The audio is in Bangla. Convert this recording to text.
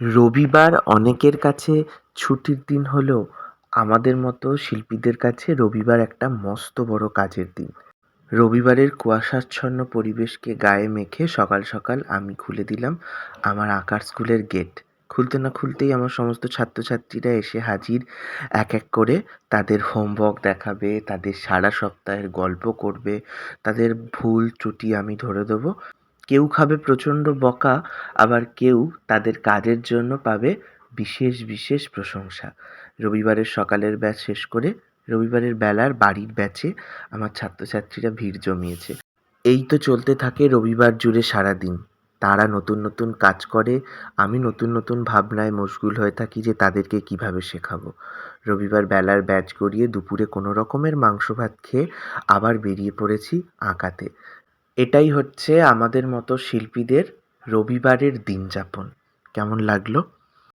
রবিবার অনেকের কাছে ছুটির দিন হলেও আমাদের মতো শিল্পীদের কাছে রবিবার একটা মস্ত বড় কাজের দিন। রবিবারের কুয়াশাচ্ছন্ন পরিবেশকে গায়ে মেখে সকাল সকাল আমি খুলে দিলাম আমার আঁকার স্কুলের গেট। খুলতে না খুলতেই আমার সমস্ত ছাত্রছাত্রীরা এসে হাজির। এক এক করে তাদের হোমওয়ার্ক দেখাবে, তাদের সারা সপ্তাহের গল্প করবে, তাদের ভুল ত্রুটি আমি ধরে দেবো। কেউ খাবে প্রচণ্ড বকা, আবার কেউ তাদের কাজের জন্য পাবে বিশেষ বিশেষ প্রশংসা। রবিবারের সকালের ব্যাচ শেষ করে রবিবারের বেলার বাড়ির ব্যাচে আমার ছাত্রছাত্রীরা ভিড় জমিয়েছে। এই তো চলতে থাকে রবিবার জুড়ে সারাদিন। তারা নতুন নতুন কাজ করে, আমি নতুন নতুন ভাবনায় মশগুল হয়ে থাকি যে তাদেরকে কীভাবে শেখাবো। রবিবার বেলার ব্যাচ গড়িয়ে দুপুরে কোনো রকমের মাংস ভাত খেয়ে আবার বেরিয়ে পড়েছি আঁকাতে। এটাই হচ্ছে আমাদের মতো শিল্পীদের রবিবারের দিন যাপন কেমন লাগল?